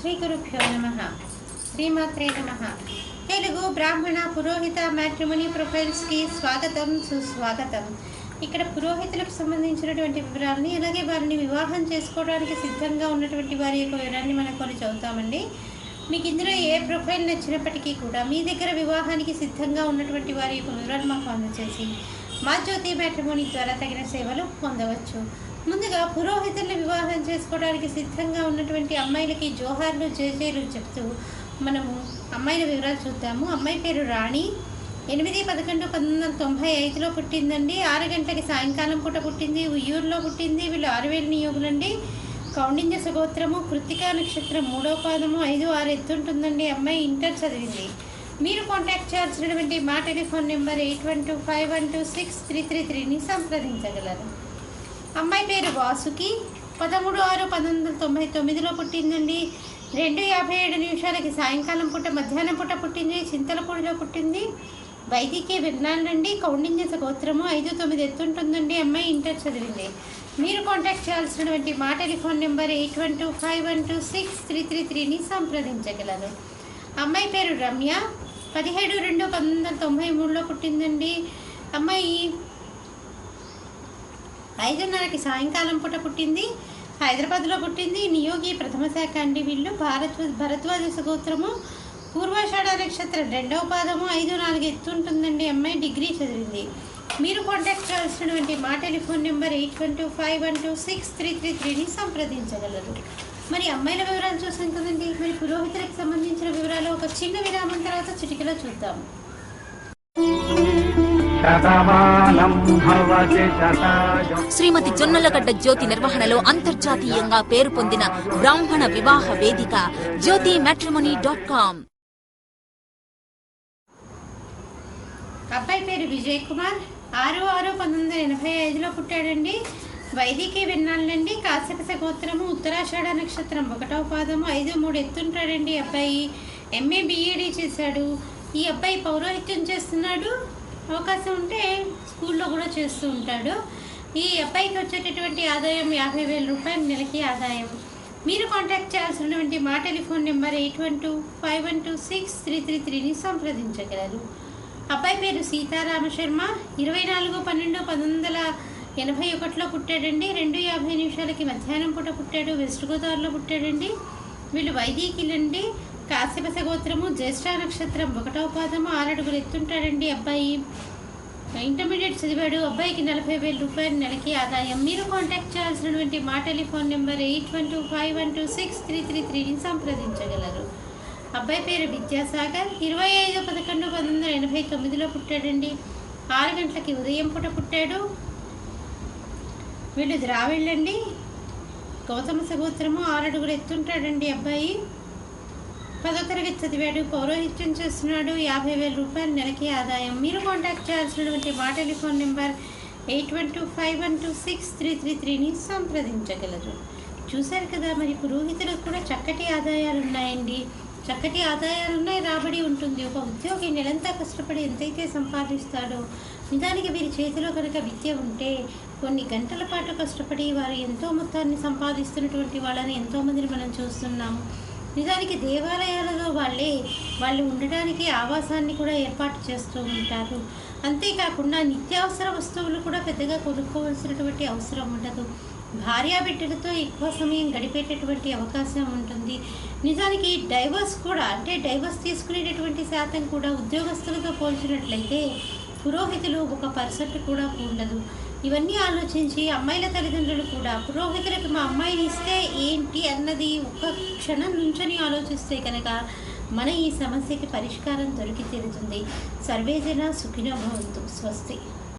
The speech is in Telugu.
శ్రీ గురుభ్యో నమ. శ్రీమాత్రే నమ. తెలుగు బ్రాహ్మణ పురోహిత మ్యాట్రిమోని ప్రొఫైల్స్కి స్వాగతం సుస్వాగతం. ఇక్కడ పురోహితులకు సంబంధించినటువంటి వివరాలని అలాగే వారిని వివాహం చేసుకోవడానికి సిద్ధంగా ఉన్నటువంటి వారి యొక్క వివరాన్ని మనం కొన్ని చదువుతామండి. మీకు ఇందులో ఏ ప్రొఫైల్ నచ్చినప్పటికీ కూడా మీ దగ్గర వివాహానికి సిద్ధంగా ఉన్నటువంటి వారి యొక్క వివరాలు మాకు అందచేసి మా జ్యోతి మ్యాట్రిమోని ద్వారా తగిన సేవలు పొందవచ్చు. ముందుగా పురోహితుల్ని వివాహం చేసుకోవడానికి సిద్ధంగా ఉన్నటువంటి అమ్మాయిలకి జోహార్లు జేజేలు చెప్తూ మనము అమ్మాయిల వివరాలు చూద్దాము. అమ్మాయి పేరు రాణి. ఎనిమిది పదకొండు పంతొమ్మిది వందల తొంభై ఐదులో పుట్టిందండి. ఆరు గంటలకి సాయంకాలం పూట పుట్టింది. ఉయ్యూరులో పుట్టింది. వీళ్ళు ఆరువేలు నియోగులండి. కౌండిన్య సగోత్రము కృత్తికా నక్షత్రం మూడో పాదము ఐదు ఆరు ఎత్తుంటుందండి అమ్మాయి ఇంటర్ చదివింది. మీరు కాంటాక్ట్ చేయాల్సినటువంటి మా telephone number eight one two five one two six three three త్రీని సంప్రదించగలరు. అమ్మాయి పేరు వాసుకి. పదమూడు ఆరు పంతొమ్మిది వందల తొంభై తొమ్మిదిలో పుట్టిందండి. రెండు యాభై ఏడు నిమిషాలకి సాయంకాలం పూట మధ్యాహ్నం పూట పుట్టింది. చింతలపూడిలో పుట్టింది. వైదికి విజ్ఞానండి కౌండిన్యత గోత్రము ఐదు తొమ్మిది ఎత్తుంటుందండి అమ్మాయి ఇంటర్ చదివింది. మీరు కాంటాక్ట్ చేయాల్సినటువంటి మా telephone number eight one two five one two six three three త్రీని సంప్రదించగలరు. అమ్మాయి పేరు రమ్య. పదిహేడు రెండు పంతొమ్మిది వందల తొంభై మూడులో పుట్టిందండి. అమ్మాయి ఐదున్నరకి సాయంకాలం పూట పుట్టింది. హైదరాబాద్లో పుట్టింది. నియోగి ప్రథమ శాఖ అండి వీళ్ళు. భారత్ భరద్వాజ సగోత్రము. పూర్వాషాఢ నక్షత్రం రెండవ పాదము. ఐదు నాలుగు ఎత్తుంటుందండి అమ్మాయి డిగ్రీ చదివింది. మీరు కాంటాక్ట్ చేయాల్సినటువంటి మా telephone number eight one two five one two six three three త్రీని సంప్రదించగలరు. మరి అమ్మాయిల వివరాలు చూసాం కదండి. మరి పురోహితులకు సంబంధించిన వివరాలు ఒక చిన్న విరామం తర్వాత చిటికలో చూద్దాం. శ్రీమతి జొన్నలగడ్డ జ్యోతి నిర్వహణలో అంతర్జాతీయంగా పేరు పొందిన బ్రాహ్మణ వివాహ వేదిక జ్యోతి మ్యాట్రిమోనీ డాట్ కామ్ అబ్బాయి పేరు విజయ్ కుమార్. ఆరు ఆరు పంతొమ్మిది వందల ఎనభై ఐదులో పుట్టాడండి. వైదికి విన్నాళ్ళండి. కాశ్యపస గోత్రము ఉత్తరాషాఢ నక్షత్రం. ఒకటవ పాదము ఐదు మూడు ఎత్తుంటాడండి అబ్బాయి. ఎంఏ బిఈడి చేశాడు. ఈ అబ్బాయి పౌరోహిత్యం చేస్తున్నాడు. అవకాశం ఉంటే స్కూల్లో కూడా చేస్తూ ఉంటాడు. ఈ అబ్బాయికి వచ్చేటటువంటి ఆదాయం యాభై వేల రూపాయలు నెలకి ఆదాయం. మీరు కాంటాక్ట్ చేయాల్సినటువంటి మా telephone number eight one two five one two six three three త్రీని సంప్రదించగలరు. అబ్బాయి పేరు సీతారామ శర్మ. ఇరవై నాలుగు పన్నెండు పంతొమ్మిది వందల ఎనభై ఒకటిలో పుట్టాడండి రెండు యాభై నిమిషాలకి మధ్యాహ్నం పూట పుట్టాడు వెస్ట్ గోదావరిలో పుట్టాడండి. వీళ్ళు వైదికులండి. కాశ్యపస గోత్రము జ్యేష్ఠ నక్షత్రం ఒకటవ పాదము ఆరడుగులు ఎత్తుంటాడండి అబ్బాయి. ఇంటర్మీడియట్ చదివాడు అబ్బాయికి నలభై వేల రూపాయల నెలకి ఆదాయం. మీరు కాంటాక్ట్ చేయాల్సినటువంటి మా telephone number eight one two five one two six three three త్రీని సంప్రదించగలరు. అబ్బాయి పేరు విద్యాసాగర్. ఇరవై ఐదు పదకొండు పంతొమ్మిది వందల ఎనభై తొమ్మిదిలో పుట్టాడండి. ఆరు గంటలకి ఉదయం పూట పుట్టాడు. వీళ్ళు ద్రావిళ్ళండి గౌతమ సగోత్రము ఆరడుగులు ఎత్తుంటాడండి అబ్బాయి. పదో తరగతి చదివాడు పౌరోహిత్యం చేస్తున్నాడు యాభై వేల రూపాయలు నెలకి ఆదాయం. మీరు కాంటాక్ట్ చేయాల్సినటువంటి మా telephone number eight one two five one two six three three త్రీని సంప్రదించగలరు. చూశారు కదా మరి పురోహితులకు కూడా చక్కటి ఆదాయాలు ఉన్నాయండి చక్కటి ఆదాయాలున్నాయి రాబడి ఉంటుంది. ఒక ఉద్యోగి నెలంతా కష్టపడి ఎంతైతే సంపాదిస్తాడో నిజానికి వీరి చేతిలో కనుక విద్య ఉంటే కొన్ని గంటల పాటు కష్టపడి వారు ఎంతో మొత్తాన్ని సంపాదిస్తున్నటువంటి వాళ్ళని ఎంతోమందిని మనం చూస్తున్నాము నిజానికి దేవాలయాలలో వాళ్ళే వాళ్ళు ఉండడానికి ఆవాసాన్ని కూడా ఏర్పాటు చేస్తూ ఉంటారు. అంతేకాకుండా నిత్యావసర వస్తువులు కూడా పెద్దగా కొనుక్కోవాల్సినటువంటి అవసరం ఉండదు. భార్యా బిడ్డలతో ఎక్కువ సమయం గడిపేటటువంటి అవకాశం ఉంటుంది. నిజానికి డైవర్స్ కూడా అంటే డైవర్స్ తీసుకునేటటువంటి శాతం కూడా ఉద్యోగస్తులతో పోల్చినట్లయితే పురోహితులు ఒక పర్సెంట్ కూడా ఉండదు. ఇవన్నీ ఆలోచించి అమ్మాయిల తల్లిదండ్రులు కూడా పురోహితులకు మా అమ్మాయిని ఇస్తే ఏంటి అన్నది ఒక క్షణం నుంచని ఆలోచిస్తే కనుక మన ఈ సమస్యకి పరిష్కారం దొరికి తీరుతుంది సర్వేజన సుఖినో భవంతు. స్వస్తి.